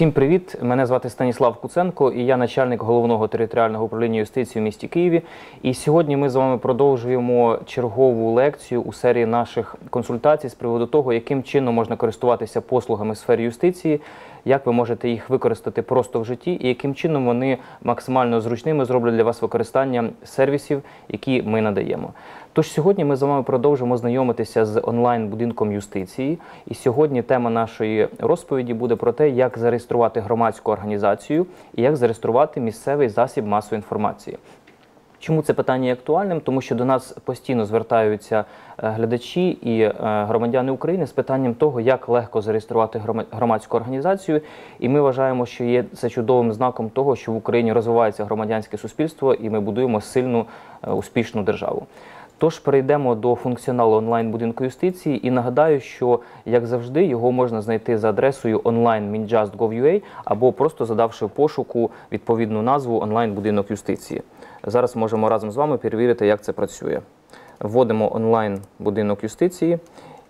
Всім привіт! Мене звати Станіслав Куценко і я начальник головного територіального управління юстиції в місті Києві. І сьогодні ми з вами продовжуємо чергову лекцію у серії наших консультацій з приводу того, яким чином можна користуватися послугами сфері юстиції, як ви можете їх використати просто в житті, і яким чином вони максимально зручними зроблять для вас використання сервісів, які ми надаємо. Тож сьогодні ми з вами продовжимо знайомитися з онлайн-будинком юстиції. І сьогодні тема нашої розповіді буде про те, як зареєструвати громадську організацію і як зареєструвати місцевий засіб масової інформації. Чому це питання є актуальним? Тому що до нас постійно звертаються е, глядачі і е, громадяни України з питанням того, як легко зареєструвати громадську організацію. І ми вважаємо, що є це чудовим знаком того, що в Україні розвивається громадянське суспільство, і ми будуємо сильну е, успішну державу. Тож перейдемо до функціоналу онлайн-будинку юстиції і нагадаю, що як завжди його можна знайти за адресою online.minjust.gov.ua або просто задавши в пошуку відповідну назву онлайн-будинок юстиції. Зараз можемо разом з вами перевірити, як це працює. Вводимо онлайн-будинок юстиції,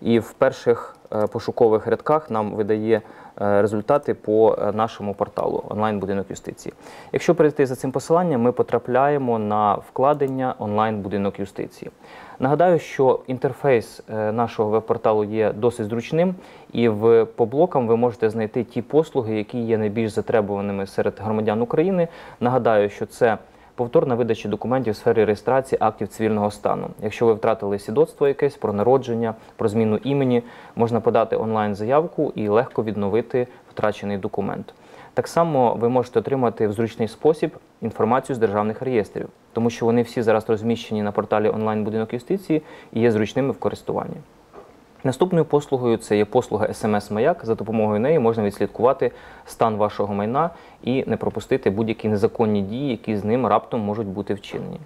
і в перших е, пошукових рядках нам видає е, результати по е, нашому порталу онлайн-будинок юстиції. Якщо перейти за цим посиланням, ми потрапляємо на вкладення онлайн-будинок юстиції. Нагадаю, що інтерфейс нашого веб-порталу є досить зручним, і в по блокам ви можете знайти ті послуги, які є найбільш затребуваними серед громадян України. Нагадаю, що це повторна видача документів в сфері реєстрації актів цивільного стану. Якщо ви втратили свідоцтво якесь про народження, про зміну імені, можна подати онлайн-заявку і легко відновити втрачений документ. Так само ви можете отримати в зручний спосіб інформацію з державних реєстрів, тому що вони всі зараз розміщені на порталі онлайн-будинок юстиції і є зручними в користуванні. Наступною послугою це є послуга SMS-маяк. За допомогою неї можна відслідкувати стан вашого майна і не пропустити будь-які незаконні дії, які з ним раптом можуть бути вчинені.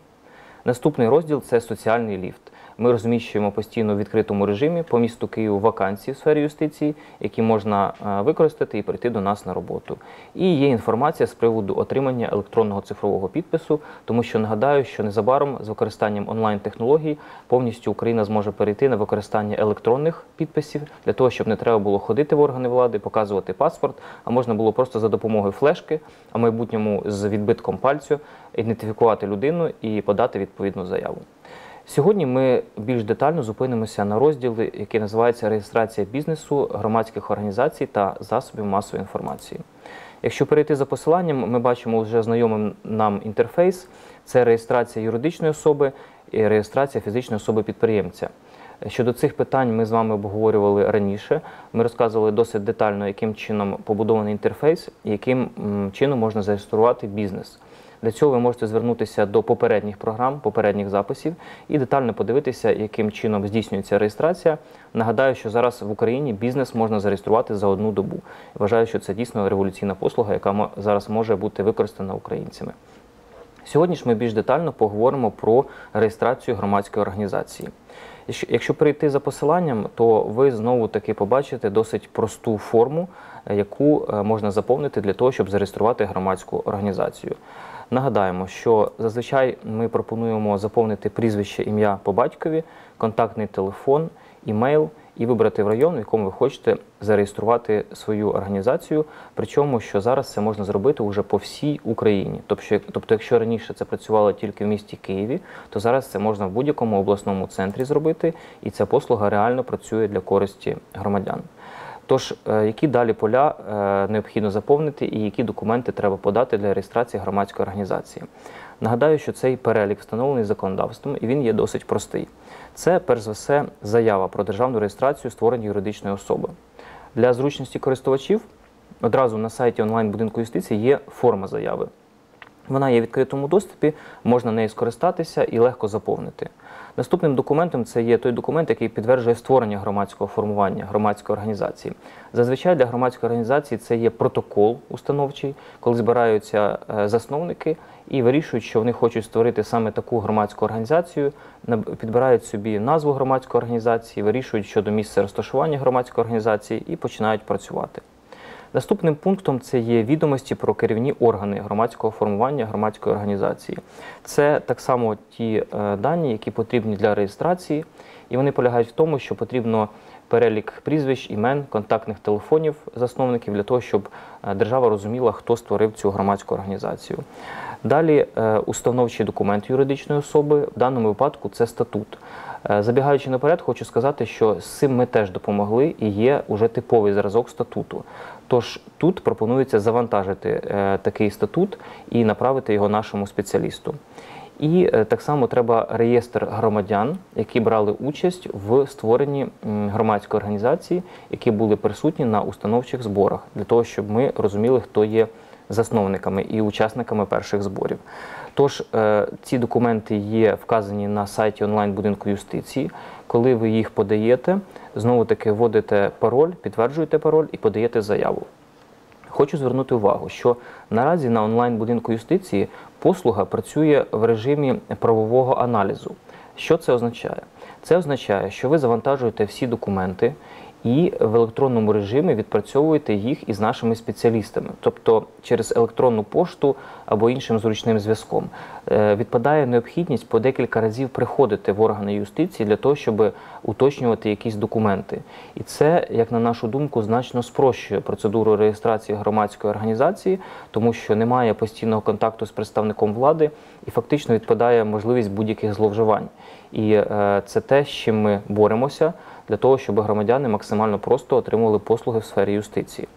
Наступний розділ це соціальний ліфт. Ми розміщуємо постійно в відкритому режимі по місту Києву вакансії в сфері юстиції, які можна е, використати і прийти до нас на роботу. І є інформація з приводу отримання електронного цифрового підпису, тому що нагадаю, що незабаром з використанням онлайн-технологій повністю Україна зможе перейти на використання електронних підписів для того, щоб не треба було ходити в органи влади, показувати паспорт, а можна було просто за допомогою флешки, а в майбутньому з відбитком пальцю ідентифікувати людину і подати відповідну заяву. Сьогодні ми більш детально зупинимося на розділі, який називається реєстрація бізнесу, громадських організацій та засобів масової інформації. Якщо перейти за посиланням, ми бачимо вже знайомий нам інтерфейс: це реєстрація юридичної особи і реєстрація фізичної особи-підприємця. Щодо цих питань ми з вами обговорювали раніше. Ми розказували досить детально, яким чином побудований інтерфейс яким чином можна зареєструвати бізнес. Для цього ви можете звернутися до попередніх програм, попередніх записів і детально подивитися, яким чином здійснюється реєстрація. Нагадаю, що зараз в Україні бізнес можна зареєструвати за одну добу. Вважаю, що це дійсно революційна послуга, яка зараз може бути використана українцями. Сьогодні ж ми більш детально поговоримо про реєстрацію громадської організації. Якщо- перейти за посиланням, то ви знову таки побачите досить просту форму, е, яку е, можна заповнити для того, щоб зареєструвати громадську організацію. Нагадаємо, що зазвичай ми пропонуємо заповнити прізвище, ім'я по батькові, контактний телефон, імейл і вибрати в район, в якому ви хочете зареєструвати свою організацію. Причому, що зараз це можна зробити уже по всій Україні. Тобто, тобто, якщо раніше це працювало тільки в місті Києві, то зараз це можна в будь-якому обласному центрі зробити, і ця послуга реально працює для користі громадян. Тож, е, які далі поля е, необхідно заповнити і які документи треба подати для реєстрації громадської організації? Нагадаю, що цей перелік встановлений законодавством і він є досить простий. Це, перш за все, заява про державну реєстрацію створення юридичної особи. Для зручності користувачів одразу на сайті онлайн-будинку юстиції є форма заяви. Вона є в відкритому доступі, можна нею скористатися і легко заповнити. Наступним документом це є той документ, який підтверджує створення громадського формування, громадської організації. Зазвичай для громадської організації це є протокол установчий, коли збираються е, засновники і вирішують, що вони хочуть створити саме таку громадську організацію, підбирають собі назву громадської організації, вирішують щодо місця розташування громадської організації і починають працювати. Наступним пунктом це є відомості про керівні органи громадського формування громадської організації. Це так само ті е, дані, які потрібні для реєстрації, і вони полягають в тому, що потрібно перелік прізвищ, імен, контактних телефонів засновників для того, щоб е, держава розуміла, хто створив цю громадську організацію. Далі е, установчий документ юридичної особи, в даному випадку це статут. Забігаючи наперед, хочу сказати, що з цим ми теж допомогли і є уже типовий зразок статуту. Тож тут пропонується завантажити е, такий статут і направити його нашому спеціалісту. І е, так само треба реєстр громадян, які брали участь в створенні громадської організації, які були присутні на установчих зборах, для того, щоб ми розуміли, хто є засновниками і учасниками перших зборів. Тож е, ці документи є вказані на сайті онлайн будинку юстиції. Коли ви їх подаєте, знову таки вводите пароль, підтверджуєте пароль і подаєте заяву. Хочу звернути увагу, що наразі на онлайн будинку юстиції послуга працює в режимі правового аналізу. Що це означає? Це означає, що ви завантажуєте всі документи і в електронному режимі відпрацьовуєте їх із нашими спеціалістами, тобто через електронну пошту або іншим зручним зв'язком. Е, Відпадає необхідність по декілька разів приходити в органи юстиції для того, щоб уточнювати якісь документи. І це, як на нашу думку, значно спрощує процедуру реєстрації громадської організації, тому що немає постійного контакту з представником влади і фактично відпадає можливість будь-яких зловживань. І е, це те, з чим ми боремося для того, щоб громадяни максимально просто отримували послуги в сфері юстиції.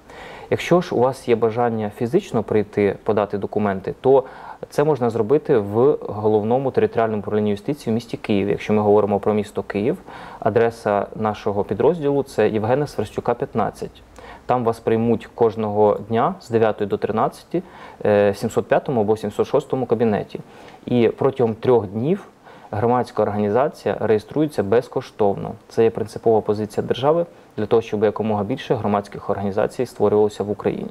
Якщо ж у вас є бажання фізично прийти подати документи, то це можна зробити в головному територіальному управлінні юстиції в місті Києві. Якщо ми говоримо про місто Київ, адреса нашого підрозділу це Євгена Сверстюка, 15. Там вас приймуть кожного дня з 9 до 13 е, в 705 або 706 кабінеті. І протягом трьох днів громадська організація реєструється безкоштовно. Це є принципова позиція держави для того, щоб якомога більше громадських організацій створювалося в Україні.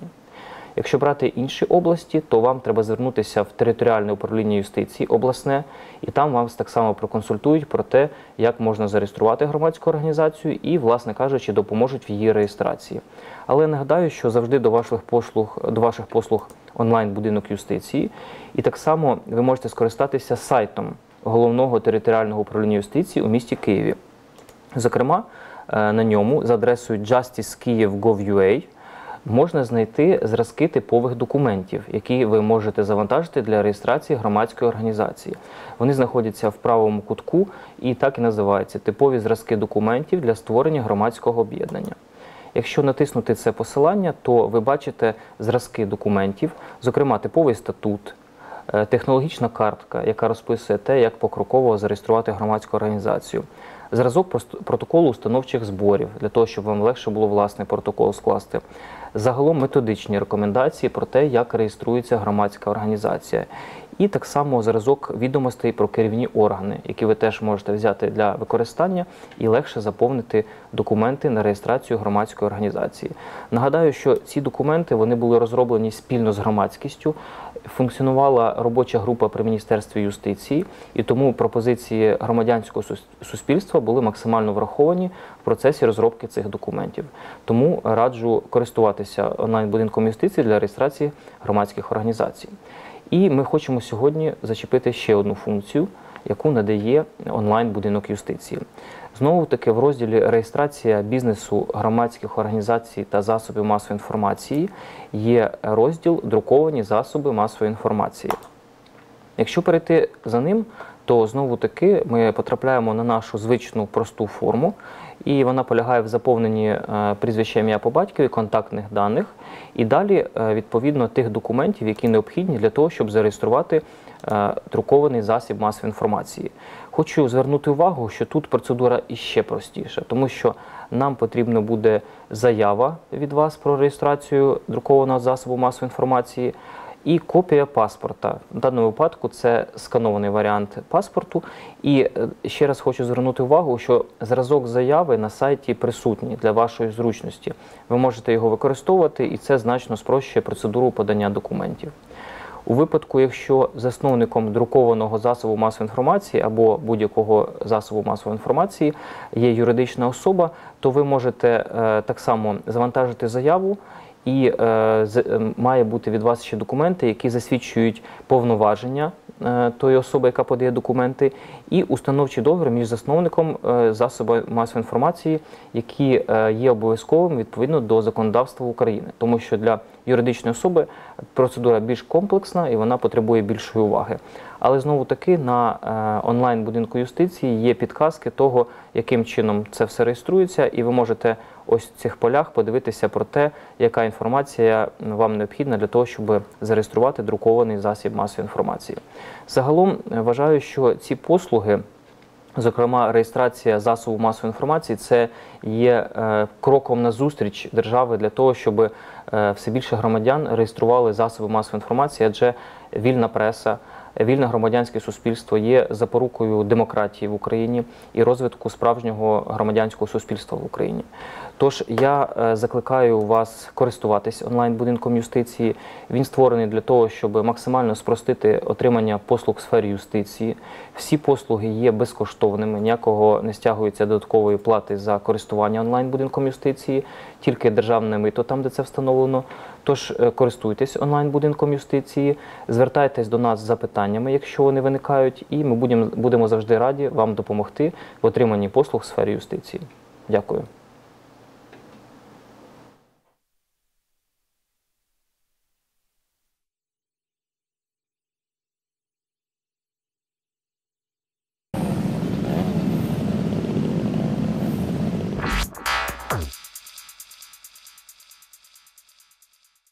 Якщо брати інші області, то вам треба звернутися в територіальне управління юстиції обласне, і там вас так само проконсультують про те, як можна зареєструвати громадську організацію і, власне кажучи, допоможуть в її реєстрації. Але нагадаю, що завжди до ваших послуг до ваших послуг онлайн будинок юстиції, і так само ви можете скористатися сайтом головного територіального управління юстиції у місті Києві. Зокрема, е, на ньому за адресою justice.kiev.gov.ua можна знайти зразки типових документів, які ви можете завантажити для реєстрації громадської організації. Вони знаходяться в правому кутку і так і називаються типові зразки документів для створення громадського об'єднання. Якщо натиснути це посилання, то ви бачите зразки документів, зокрема типовий статут, технологічна картка, яка розписує те, як покроково зареєструвати громадську організацію. Зразок протоколу установчих зборів для того, щоб вам легше було власний протокол скласти. Загалом методичні рекомендації про те, як реєструється громадська організація. І так само зразок відомостей про керівні органи, які ви теж можете взяти для використання і легше заповнити документи на реєстрацію громадської організації. Нагадаю, що ці документи вони були розроблені спільно з громадськістю. Функціонувала робоча група при міністерстві юстиції, і тому пропозиції громадянського суспільства були максимально враховані в процесі розробки цих документів. Тому раджу користуватися онлайн будинком юстиції для реєстрації громадських організацій. І ми хочемо сьогодні зачепити ще одну функцію, яку надає онлайн будинок юстиції. Знову таки в розділі реєстрація бізнесу громадських організацій та засобів масової інформації є розділ друковані засоби масової інформації. Якщо перейти за ним, то знову таки ми потрапляємо на нашу звичну просту форму, і вона полягає в заповненні е, прізвища ім'я по батькові, контактних даних, і далі е, відповідно тих документів, які необхідні для того, щоб зареєструвати е, друкований засіб масової інформації. Хочу звернути увагу, що тут процедура іще простіша, тому що нам потрібна буде заява від вас про реєстрацію друкованого засобу масової інформації і копія паспорта. В даному випадку це сканований варіант паспорту. І е, ще раз хочу звернути увагу, що зразок заяви на сайті присутній для вашої зручності. Ви можете його використовувати, і це значно спрощує процедуру подання документів. У випадку, якщо засновником друкованого засобу масової інформації або будь-якого засобу масової інформації є юридична особа, то ви можете е, так само завантажити заяву і е, е, має бути від вас ще документи, які засвідчують повноваження е, тої особи, яка подає документи, і установчий договір між засновником засобу масової інформації, які є обов'язковим відповідно до законодавства України, тому що для юридичної особи процедура більш комплексна і вона потребує більшої уваги. Але знову таки на онлайн будинку юстиції є підказки того, яким чином це все реєструється, і ви можете ось в цих полях подивитися про те, яка інформація вам необхідна для того, щоб зареєструвати друкований засіб масової інформації. Загалом е, вважаю, що ці послуги. Зокрема, реєстрація засобу масової інформації це є е, кроком назустріч держави для того, щоб е, все більше громадян реєстрували засоби масової інформації, адже вільна преса, вільне громадянське суспільство є запорукою демократії в Україні і розвитку справжнього громадянського суспільства в Україні. Тож я е, закликаю вас користуватись онлайн-будинком юстиції. Він створений для того, щоб максимально спростити отримання послуг в сфері юстиції. Всі послуги є безкоштовними, ніякого не стягується додаткової плати за користування онлайн-будинком юстиції, тільки державне мито там, де це встановлено. Тож е, користуйтесь онлайн-будинком юстиції, звертайтесь до нас з запитаннями, якщо вони виникають, і ми будемо, будемо завжди раді вам допомогти в отриманні послуг в сфері юстиції. Дякую.